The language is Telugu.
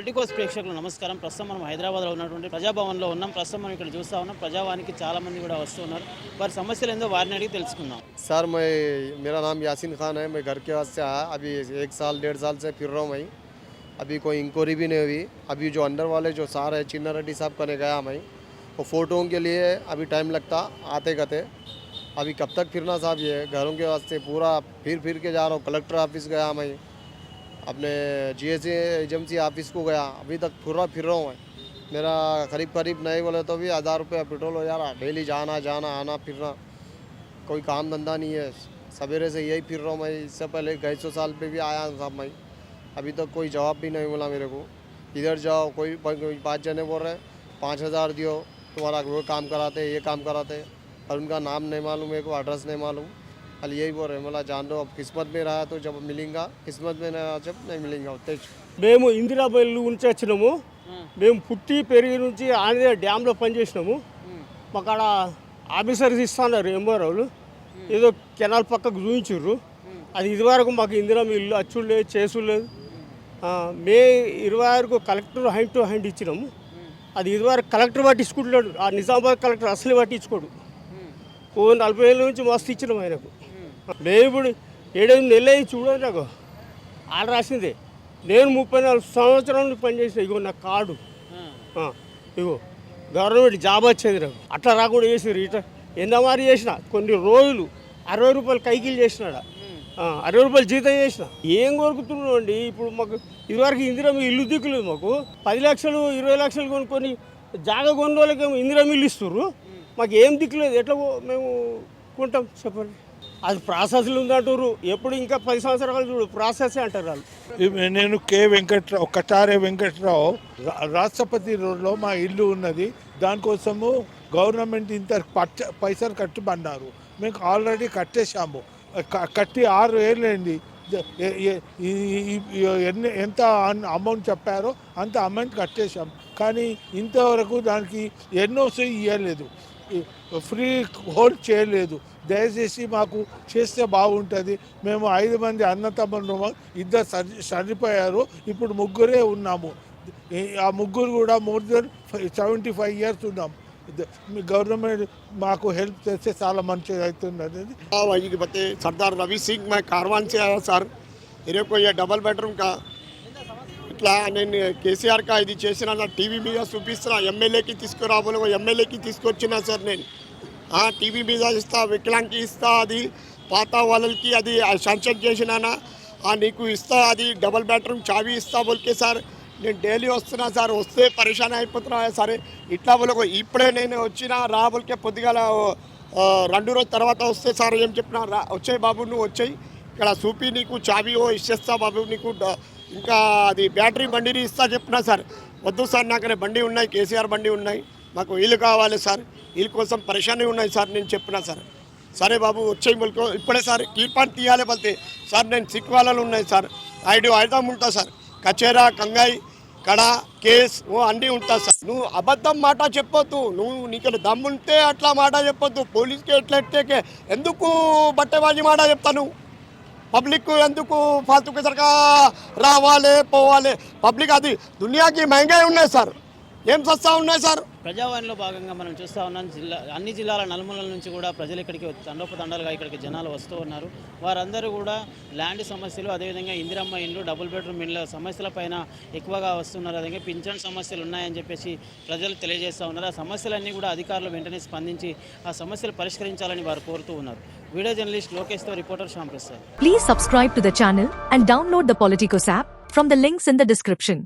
పొలిటికోస్ ప్రేక్షకులు నమస్కారం ప్రస్తుతం మనం హైదరాబాద్లో ఉన్నటువంటి ప్రజాభవన్లో ఉన్నాం ప్రస్తుతం మనం ఇక్కడ చూస్తా ఉన్నాం ప్రజావానికి చాలా మంది కూడా వస్తున్నారు వారి సమస్యలు ఏందో వారిని అడిగి తెలుసుకుందాం सर मैं मेरा नाम यासीन खान है मैं घर के वास्ते आया अभी एक साल डेढ़ साल से फिर रहा हूँ मैं अभी कोई इंक्वायरी भी नहीं हुई अभी जो अंडर वाले जो सार है चिन्ना रेड्डी साहब कने गया मैं वो फ़ोटोओं के लिए अभी टाइम लगता आते गते अभी कब तक फिरना साहब ये घरों के वास्ते पूरा फिर फिर के जा रहा हूँ कलेक्टर ऑफिस गया मैं अपने जी एस एजेंसी ऑफ़िस को गया। अभी तक पूरा फिर रहा हूँ मैं। मेरा करीब करीब नहीं बोले तो भी हज़ार रुपये पेट्रोल हो जा रहा डेली जाना जाना, आना, फिरना। कोई काम धंधा नहीं है। सवेरे से यही फिर रहा हूँ मैं। इससे पहले गए सौ साल पे भी आया साहब मैं। अभी तक कोई जवाब भी नहीं मिला मेरे को। इधर जाओ, कोई कोई पाँच जने बोल रहे पाँच हज़ार दियो। तुम्हारा वो काम कराते, ये काम कराते। और उनका नाम नहीं मालूम मेरे को एड्रेस नहीं मालूम। खाली यही बोल रहे हैं मतलब जान दो अब किस्मत में रहा तो जब मिलेगा किस्मत में नहीं रहा जब नहीं मिलेगा उतने మేము ఇందిరాబైలు నుంచి వచ్చినాము మేము పుట్టి పెరిగి నుంచి ఆంధ్ర డ్యాంలో పనిచేసినాము మాకు ఆడ ఆఫీసర్స్ ఇస్తున్నారు ఎంఆర్ఓలు ఏదో కెనాల్ పక్కకు చూపించారు అది ఇదివరకు మాకు ఇందిరా ఇల్లు అచ్చుడు లేదు చేసుడు లేదు ఆ, మే ఇరవై ఆరుకు కలెక్టర్ హైండ్ టు హైండ్ ఇచ్చినాము అది ఇదివరకు కలెక్టర్ పట్టించుకుంటున్నాడు ఆ నిజామాబాద్ కలెక్టర్ అసలు పట్టించుకోడు ఓ నలభై ఏళ్ళ నుంచి మస్తు ఇచ్చినాం ఆయనకు మేము ఇప్పుడు ఏడెనిమిది నెలలు అయ్యి చూడండి నాకు. ఆడ రాసిందే నేను ముప్పై నాలుగు సంవత్సరాలు పనిచేసిన ఇగో నా కార్డు. ఇగో గవర్నమెంట్ జాబ్ వచ్చేది నాకు. అట్లా రాకుండా చేసారు ఇట్లా ఎంతమారి చేసిన కొన్ని రోజులు అరవై రూపాయలు కైకిలు చేసినాడ. అరవై రూపాయలు జీతం చేసిన. ఏం కోరుకుతున్నాం అండి? ఇప్పుడు మాకు ఇదివరకు ఇందిరా ఇల్లు దిక్కులేదు మాకు. పది లక్షలు ఇరవై లక్షలు కొనుక్కొని జాగా కొన్న వాళ్ళకేమో ఇందిరా ఇల్లు ఇస్తుర్రు. మాకు ఏం దిక్కులేదు. ఎట్లా మేము కొంటాం చెప్పండి. అది ప్రాసెస్లు ఉందంటారు ఎప్పుడు ఇంకా పది సంవత్సరాలు చూడు ప్రాసెస్ అంటారు వాళ్ళు. నేను కే వెంకట్రావు కటారే వెంకట్రావు రా- రాష్ట్రపతి రోడ్లో మా ఇల్లు ఉన్నది. దానికోసము గవర్నమెంట్ ఇంత పచ్చ పైసలు కట్టమన్నారు. మేము ఆల్రెడీ కట్టేశాము. కట్టి ఆరు ఏళ్ళైంది. ఎన్ని ఎంత అమౌంట్ చెప్పారో అంత అమౌంట్ కట్టేశాం. కానీ ఇంతవరకు దానికి ఎన్నోసీ ఇవ్వలేదు ఫ్రీ హోల్డ్ చేయలేదు దయచేసి మాకు చేస్తే బాగుంటుంది మేము ఐదు మంది అన్నతమ్ములు ఇద్దరు సరి సరిపోయారు ఇప్పుడు ముగ్గురే ఉన్నాము ఈ- ఆ ముగ్గురు కూడా more than seventy five years ఉన్నాం ద- మీ గవర్నమెంట్ మాకు హెల్ప్ చేస్తే చాలా మంచిగా అవుతుంది అనేది हाँ, वही के बते सरदार रवि सिंह मैं कारवान से आया सर मेरे को ये डबल बेडरूम का ఇట్లా నేను కేసీఆర్ కా ఇది చేసిన నా టీవీ మీద చూపిస్తున్నా ఎమ్మెల్యేకి తీసుకురాబోలు ఎమ్మెల్యేకి తీసుకొచ్చిన సార్ నేను. టీవీ మీద ఇస్తా వికలాంగ్కి ఇస్తా అది పాత వాళ్ళకి అది శాంక్షన్ చేసినానా నీకు ఇస్తా అది డబల్ బెడ్రూమ్ చావి ఇస్తా బొలికే సార్. నేను డైలీ వస్తున్నా సార్ వస్తే పరేషాన్ అయిపోతున్నా సరే ఇట్లా బొలకు ఇప్పుడే నేను వచ్చిన రాబోల్కే పొద్దుగాల రెండు రోజుల తర్వాత వస్తే సార్ ఏం చెప్పినా రా వచ్చాయి బాబు నువ్వు వచ్చాయి. ఇక్కడ చూపి నీకు చావి ఓ ఇచ్చేస్తా బాబు నీకు ఇంకా అది బ్యాటరీ బండిని ఇస్తా చెప్పినా సార్. వద్దు సార్ నాకనే బండి ఉన్నాయి కేసీఆర్ బండి ఉన్నాయి. మాకు వీలు కావాలి సార్. వీళ్ళ కోసం పరేషానీ ఉన్నాయి సార్ నేను చెప్పినా సార్. సరే బాబు వచ్చే ముల్కో. ఇప్పుడే సార్ కీర్పాన్ తీయాలి పోతే సార్ నేను సిక్ ఉన్నాయి సార్. ఐదు ఐదాం ఉంటా సార్. కచేరా కంగాయి కడ కేస్ ఓ అన్నీ ఉంటా సార్. నువ్వు అబద్ధం మాట చెప్పొద్దు. నువ్వు నీకు దమ్ముంటే అట్లా మాట చెప్పొద్దు. పోలీస్కి ఎట్లా ఎట్టే ఎందుకు బట్టెబాజీ మాట చెప్తాను? పబ్లిక్ ఎందుకు ఫాల్తుకి సరిగా రావాలి పోవాలి పబ్లిక్ అది దునియాకి మహంగాయి ఉన్నాయి సార్ ఏం సస్తా ఉన్నాయి సార్ ప్రజావాణిలో భాగంగా మనం చూస్తూ ఉన్నాం జిల్లా అన్ని జిల్లాల నలుమూలల నుంచి కూడా ప్రజలు ఇక్కడికి తండోపతండాలుగా ఇక్కడికి జనాలు వస్తూ ఉన్నారు. వారందరూ కూడా ల్యాండ్ సమస్యలు అదేవిధంగా ఇందిరమ్మ ఇండ్లు డబుల్ బెడ్రూమ్ ఇండ్ల సమస్యల పైన ఎక్కువగా వస్తున్నారు. అదేవిధంగా పింఛన్ సమస్యలు ఉన్నాయని చెప్పేసి ప్రజలు తెలియజేస్తూ ఉన్నారు. ఆ సమస్యలన్నీ కూడా అధికారులు వెంటనే స్పందించి ఆ సమస్యలు పరిష్కరించాలని వారు కోరుతూ ఉన్నారు. Video journalist లోకేష్తో reporter Shyam Prasad please subscribe to the channel and download the Politicos app from the links in the description